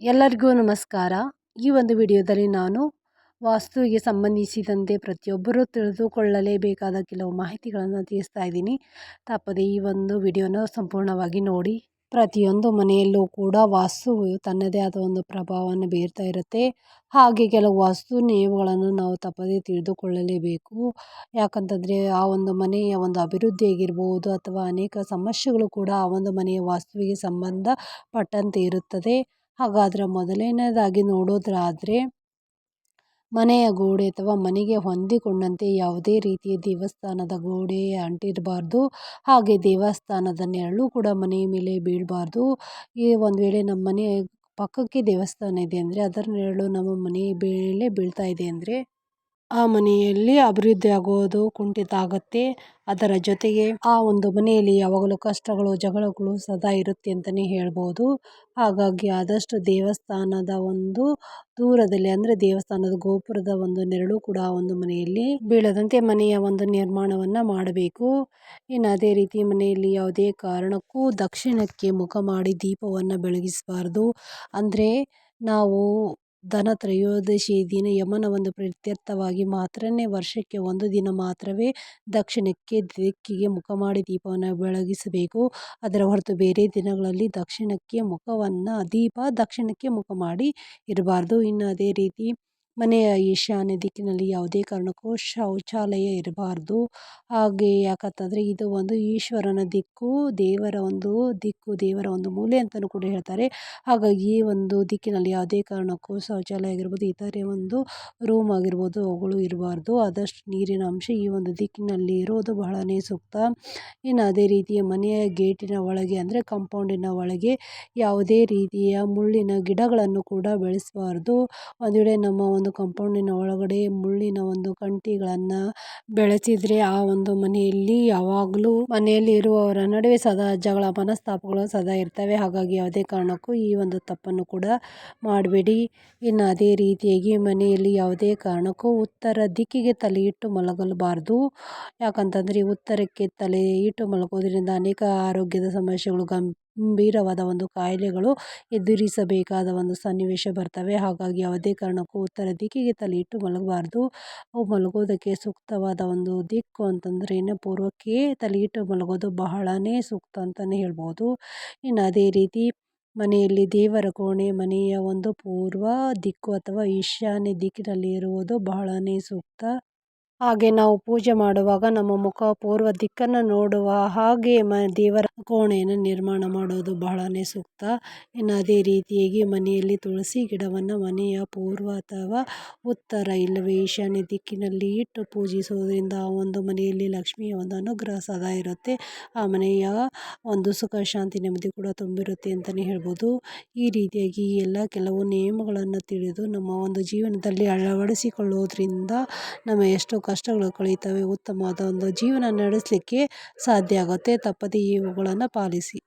ಎಲ್ಲರಿಗೂ ನಮಸ್ಕಾರ. ಈ ಒಂದು ವಿಡಿಯೋದಲ್ಲಿ ನಾನು ವಾಸ್ತುವಿಗೆ ಸಂಬಂಧಿಸಿದಂತೆ ಪ್ರತಿಯೊಬ್ಬರೂ ತಿಳಿದುಕೊಳ್ಳಲೇಬೇಕಾದ ಕೆಲವು ಮಾಹಿತಿಗಳನ್ನು ತಿಳಿಸ್ತಾ ಇದ್ದೀನಿ. ತಪ್ಪದೆ ಈ ಒಂದು ವಿಡಿಯೋನ ಸಂಪೂರ್ಣವಾಗಿ ನೋಡಿ, ಪ್ರತಿಯೊಂದು ಮನೆಯಲ್ಲೂ ಕೂಡ ವಾಸ್ತುವು ತನ್ನದೇ ಆದ ಒಂದು ಪ್ರಭಾವವನ್ನು ಬೀರ್ತಾ ಇರುತ್ತೆ. ಹಾಗೆ ಕೆಲವು ವಾಸ್ತು ನಿಯಮಗಳನ್ನು ನಾವು ತಪ್ಪದೇ ತಿಳಿದುಕೊಳ್ಳಲೇಬೇಕು. ಯಾಕಂತಂದರೆ ಆ ಒಂದು ಮನೆಯ ಒಂದು ಅಭಿವೃದ್ಧಿ ಆಗಿರ್ಬೋದು ಅಥವಾ ಅನೇಕ ಸಮಸ್ಯೆಗಳು ಕೂಡ ಆ ಒಂದು ಮನೆಯ ವಾಸ್ತುವಿಗೆ ಸಂಬಂಧಪಟ್ಟಂತೆ ಇರುತ್ತದೆ. ಹಾಗಾದರೆ ಮೊದಲನೇದಾಗಿ ನೋಡೋದಾದರೆ ಮನೆಯ ಗೋಡೆ ಅಥವಾ ಮನೆಗೆ ಹೊಂದಿಕೊಂಡಂತೆ ಯಾವುದೇ ರೀತಿಯ ದೇವಸ್ಥಾನದ ಗೋಡೆ ಅಂಟಿರಬಾರ್ದು. ಹಾಗೆ ದೇವಸ್ಥಾನದ ನೆರಳು ಕೂಡ ಮನೆಯ ಮೇಲೆ ಬೀಳಬಾರ್ದು. ಈ ಒಂದು ವೇಳೆ ನಮ್ಮ ಮನೆ ಪಕ್ಕಕ್ಕೆ ದೇವಸ್ಥಾನ ಇದೆ ಅಂದರೆ ಅದರ ನೆರಳು ನಮ್ಮ ಮನೆ ಮೇಲೆ ಬೀಳ್ತಾ ಇದೆ ಅಂದರೆ ಆ ಮನೆಯಲ್ಲಿ ಅಭಿವೃದ್ಧಿ ಆಗೋದು ಕುಂಠಿತ ಆಗುತ್ತೆ. ಅದರ ಜೊತೆಗೆ ಆ ಒಂದು ಮನೆಯಲ್ಲಿ ಯಾವಾಗಲೂ ಕಷ್ಟಗಳು, ಜಗಳಗಳು ಸದಾ ಇರುತ್ತೆ ಅಂತಲೇ ಹೇಳ್ಬೋದು. ಹಾಗಾಗಿ ಆದಷ್ಟು ದೇವಸ್ಥಾನದ ಒಂದು ದೂರದಲ್ಲಿ ಅಂದರೆ ದೇವಸ್ಥಾನದ ಗೋಪುರದ ಒಂದು ನೆರಳು ಕೂಡ ಒಂದು ಮನೆಯಲ್ಲಿ ಬೀಳದಂತೆ ಮನೆಯ ಒಂದು ನಿರ್ಮಾಣವನ್ನು ಮಾಡಬೇಕು. ಇನ್ನು ಅದೇ ರೀತಿ ಮನೆಯಲ್ಲಿ ಯಾವುದೇ ಕಾರಣಕ್ಕೂ ದಕ್ಷಿಣಕ್ಕೆ ಮುಖ ಮಾಡಿ ದೀಪವನ್ನು ಬೆಳಗಿಸಬಾರ್ದು. ಅಂದರೆ ನಾವು ಧನ ತ್ರಯೋದಶಿ ದಿನ ಯಮನ ಒಂದು ಪ್ರತ್ಯರ್ಥವಾಗಿ ಮಾತ್ರನೇ ವರ್ಷಕ್ಕೆ ಒಂದು ದಿನ ಮಾತ್ರವೇ ದಕ್ಷಿಣಕ್ಕೆ ದಿಕ್ಕಿಗೆ ಮುಖ ಮಾಡಿ ದೀಪವನ್ನು ಬೆಳಗಿಸಬೇಕು. ಅದರ ಹೊರತು ಬೇರೆ ದಿನಗಳಲ್ಲಿ ದಕ್ಷಿಣಕ್ಕೆ ಮುಖವನ್ನು, ದೀಪ ದಕ್ಷಿಣಕ್ಕೆ ಮುಖ ಮಾಡಿ ಇರಬಾರ್ದು. ಇನ್ನು ಅದೇ ರೀತಿ ಮನೆಯ ಈಶಾನ್ಯ ದಿಕ್ಕಿನಲ್ಲಿ ಯಾವುದೇ ಕಾರಣಕ್ಕೂ ಶೌಚಾಲಯ ಇರಬಾರ್ದು. ಹಾಗೆ ಯಾಕಂತಂದರೆ ಇದು ಒಂದು ಈಶ್ವರನ ದಿಕ್ಕು, ದೇವರ ಒಂದು ದಿಕ್ಕು, ದೇವರ ಒಂದು ಮೂಲೆ ಅಂತಲೂ ಕೂಡ ಹೇಳ್ತಾರೆ. ಹಾಗಾಗಿ ಈ ಒಂದು ದಿಕ್ಕಿನಲ್ಲಿ ಯಾವುದೇ ಕಾರಣಕ್ಕೂ ಶೌಚಾಲಯ ಆಗಿರ್ಬೋದು, ಇತರೆ ಒಂದು ರೂಮ್ ಆಗಿರ್ಬೋದು, ಅವುಗಳು ಇರಬಾರ್ದು. ಆದಷ್ಟು ನೀರಿನ ಅಂಶ ಈ ಒಂದು ದಿಕ್ಕಿನಲ್ಲಿ ಇರೋದು ಬಹಳನೇ ಸೂಕ್ತ. ಇನ್ನು ಅದೇ ರೀತಿಯ ಮನೆಯ ಗೇಟಿನ ಒಳಗೆ ಅಂದರೆ ಕಾಂಪೌಂಡಿನ ಒಳಗೆ ಯಾವುದೇ ರೀತಿಯ ಮುಳ್ಳಿನ ಗಿಡಗಳನ್ನು ಕೂಡ ಬೆಳೆಸಬಾರ್ದು. ಒಂದು ನಮ್ಮ ಒಂದು ಕಾಂಪೌಂಡಿನ ಒಳಗಡೆ ಮುಳ್ಳಿನ ಒಂದು ಕಂಟಿಗಳನ್ನ ಬೆಳೆಸಿದ್ರೆ ಆ ಒಂದು ಮನೆಯಲ್ಲಿ ಯಾವಾಗಲೂ ಮನೆಯಲ್ಲಿ ಇರುವವರ ನಡುವೆ ಸದಾ ಜಗಳ ಮನಸ್ತಾಪಗಳು ಸದಾ ಇರ್ತವೆ. ಹಾಗಾಗಿ ಯಾವುದೇ ಕಾರಣಕ್ಕೂ ಈ ಒಂದು ತಪ್ಪನ್ನು ಕೂಡ ಮಾಡಬೇಡಿ. ಇನ್ನು ಅದೇ ರೀತಿಯಾಗಿ ಮನೆಯಲ್ಲಿ ಯಾವುದೇ ಕಾರಣಕ್ಕೂ ಉತ್ತರ ದಿಕ್ಕಿಗೆ ತಲೆ ಇಟ್ಟು ಮಲಗಲಬಾರ್ದು. ಯಾಕಂತಂದರೆ ಉತ್ತರಕ್ಕೆ ತಲೆ ಇಟ್ಟು ಮಲಗೋದ್ರಿಂದ ಅನೇಕ ಆರೋಗ್ಯದ ಸಮಸ್ಯೆಗಳು ಗಂಭೀರವಾದ ಒಂದು ಕಾಯಿಲೆಗಳು ಎದುರಿಸಬೇಕಾದ ಒಂದು ಸನ್ನಿವೇಶ ಬರ್ತವೆ. ಹಾಗಾಗಿ ಯಾವುದೇ ಕಾರಣಕ್ಕೂ ಉತ್ತರ ದಿಕ್ಕಿಗೆ ತಲೆ ಇಟ್ಟು ಮಲಗಬಾರ್ದು. ಮಲಗೋದಕ್ಕೆ ಸೂಕ್ತವಾದ ಒಂದು ದಿಕ್ಕು ಅಂತಂದರೆ ಇನ್ನು ಪೂರ್ವಕ್ಕೆ ತಲೆ ಇಟ್ಟು ಮಲಗೋದು ಬಹಳನೇ ಸೂಕ್ತ ಅಂತಲೇ ಹೇಳ್ಬೋದು. ಇನ್ನು ಅದೇ ರೀತಿ ಮನೆಯಲ್ಲಿ ದೇವರ ಕೋಣೆ, ಮನೆಯ ಒಂದು ಪೂರ್ವ ದಿಕ್ಕು ಅಥವಾ ಈಶಾನ್ಯ ದಿಕ್ಕಿನಲ್ಲಿ ಇರುವುದು ಬಹಳನೇ ಸೂಕ್ತ. ಹಾಗೆ ನಾವು ಪೂಜೆ ಮಾಡುವಾಗ ನಮ್ಮ ಮುಖ ಪೂರ್ವ ದಿಕ್ಕನ್ನು ನೋಡುವ ಹಾಗೆ ಮ ದೇವರ ಕೋಣೆಯನ್ನು ನಿರ್ಮಾಣ ಮಾಡೋದು ಬಹಳನೇ ಸೂಕ್ತ. ಇನ್ನು ಅದೇ ರೀತಿಯಾಗಿ ಮನೆಯಲ್ಲಿ ತುಳಸಿ ಗಿಡವನ್ನು ಮನೆಯ ಪೂರ್ವ ಅಥವಾ ಉತ್ತರ ಇಲ್ಲವೇ ಈಶಾನ್ಯ ದಿಕ್ಕಿನಲ್ಲಿ ಇಟ್ಟು ಪೂಜಿಸುವುದರಿಂದ ಆ ಒಂದು ಮನೆಯಲ್ಲಿ ಲಕ್ಷ್ಮಿಯ ಒಂದು ಅನುಗ್ರಹ ಸದಾ ಇರುತ್ತೆ. ಆ ಮನೆಯ ಒಂದು ಸುಖ, ಶಾಂತಿ, ನೆಮ್ಮದಿ ಕೂಡ ತುಂಬಿರುತ್ತೆ ಅಂತಲೇ ಹೇಳ್ಬೋದು. ಈ ರೀತಿಯಾಗಿ ಎಲ್ಲ ಕೆಲವು ನಿಯಮಗಳನ್ನು ತಿಳಿದು ನಮ್ಮ ಒಂದು ಜೀವನದಲ್ಲಿ ಅಳವಡಿಸಿಕೊಳ್ಳೋದ್ರಿಂದ ನಮ್ಮ ಎಷ್ಟೋ ಕಷ್ಟಗಳು ಕಳೀತವೆ ಉತ್ತಮವಾದ ಒಂದು ಜೀವನ ನಡೆಸಲಿಕ್ಕೆ ಸಾಧ್ಯ ಆಗುತ್ತೆ ತಪ್ಪದೆ ಇವುಗಳನ್ನು ಪಾಲಿಸಿ.